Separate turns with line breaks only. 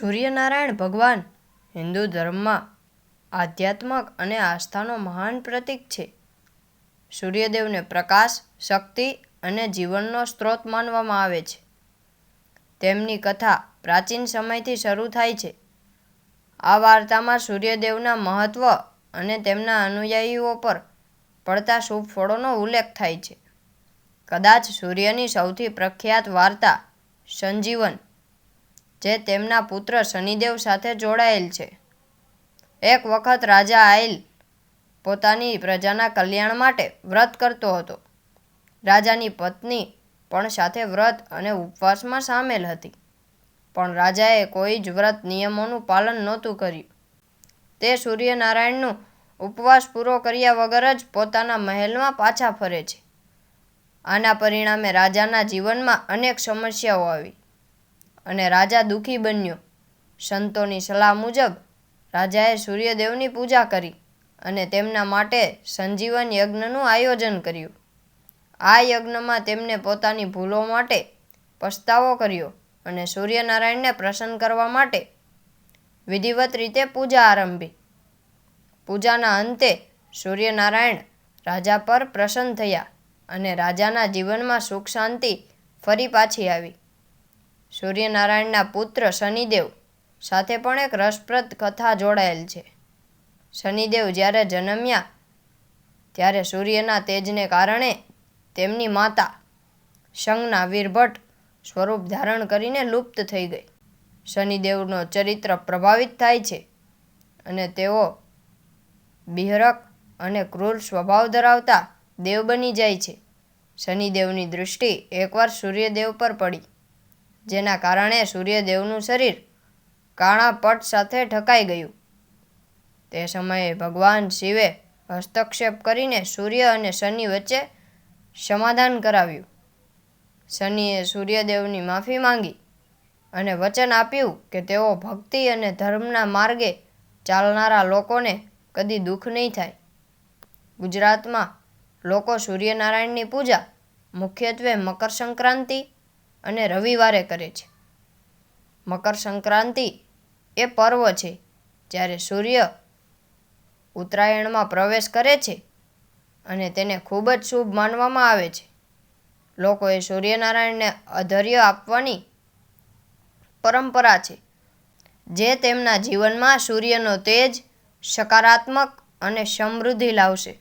સૂર્યનારાયણ ભગવાન હિન્દુ ધર્મમાં આધ્યાત્મક અને આસ્થાનો મહાન પ્રતીક છે. સૂર્યદેવને પ્રકાશ, શક્તિ અને જીવનનો સ્ત્રોત માનવામાં આવે છે. તેમની કથા પ્રાચીન સમયથી શરૂ થાય છે. આ વાર્તામાં સૂર્યદેવના મહત્વ અને તેમના અનુયાયીઓ પર પડતા શુભ ફળોનો ઉલ્લેખ થાય છે. કદાચ સૂર્યની સૌથી પ્રખ્યાત વાર્તા સંજીવન, જે તેમના પુત્ર શનિદેવ સાથે જોડાયેલ છે. એક વખત રાજા આયલ પોતાની પ્રજાના કલ્યાણ માટે વ્રત કરતો હતો. રાજાની પત્ની પણ સાથે વ્રત અને ઉપવાસમાં સામેલ હતી. પણ રાજાએ કોઈ જ વ્રત નિયમોનું પાલન નહોતું કર્યું. તે સૂર્યનારાયણનું ઉપવાસ પૂરો કર્યા વગર જ પોતાના મહેલમાં પાછા ફરે છે. આના પરિણામે રાજાના જીવનમાં અનેક સમસ્યાઓ આવી, અને રાજા દુઃખી બન્યો. સંતોની સલાહ મુજબ, રાજાએ સૂર્યદેવની પૂજા કરી અને તેમના માટે સંજીવન યજ્ઞનું આયોજન કર્યું. આ યજ્ઞમાં તેમને પોતાની ભૂલો માટે પસ્તાવો કર્યો અને સૂર્યનારાયણને પ્રસન્ન કરવા માટે વિધિવત રીતે પૂજા આરંભી. પૂજાના અંતે સૂર્યનારાયણ રાજા પર પ્રસન્ન થયા અને રાજાના જીવનમાં સુખ-શાંતિ ફરી પાછી આવી. સૂર્યનારાયણના પુત્ર શનિદેવ સાથે પણ એક રસપ્રદ કથા જોડાયેલ છે. શનિદેવ જ્યારે જન્મ્યા ત્યારે સૂર્યના તેજને કારણે તેમની માતા શંગના વીરભટ્ટ સ્વરૂપ ધારણ કરીને લુપ્ત થઈ ગઈ. શનિદેવનો ચરિત્ર પ્રભાવિત થાય છે અને તેઓ બિહરક અને ક્રૂર સ્વભાવ ધરાવતા દેવ બની જાય છે. શનિદેવની દૃષ્ટિ એકવાર સૂર્યદેવ પર પડી, જેના કારણે સૂર્યદેવનું શરીર કાળા પટ સાથે ઢકાઈ ગયું. તે સમયે ભગવાન શિવે હસ્તક્ષેપ કરીને સૂર્ય અને શનિ વચ્ચે સમાધાન કરાવ્યું. શનિએ સૂર્યદેવની માફી માંગી અને વચન આપ્યું કે તેઓ ભક્તિ અને ધર્મના માર્ગે ચાલનારા લોકોને કદી દુઃખ નહીં થાય. ગુજરાતમાં લોકો સૂર્યનારાયણની પૂજા મુખ્યત્વે મકર સંક્રાંતિ અને રવિવારે કરે છે. મકર સંક્રાંતિ એ પર્વ છે જ્યારે સૂર્ય ઉત્તરાયણમાં પ્રવેશ કરે છે અને તેને ખૂબ જ શુભ માનવામાં આવે છે. લોકોએ સૂર્યનારાયણને અધૈર્ય આપવાની પરંપરા છે, જે તેમના જીવનમાં સૂર્યનો તેજ, સકારાત્મક અને સમૃદ્ધિ લાવશે.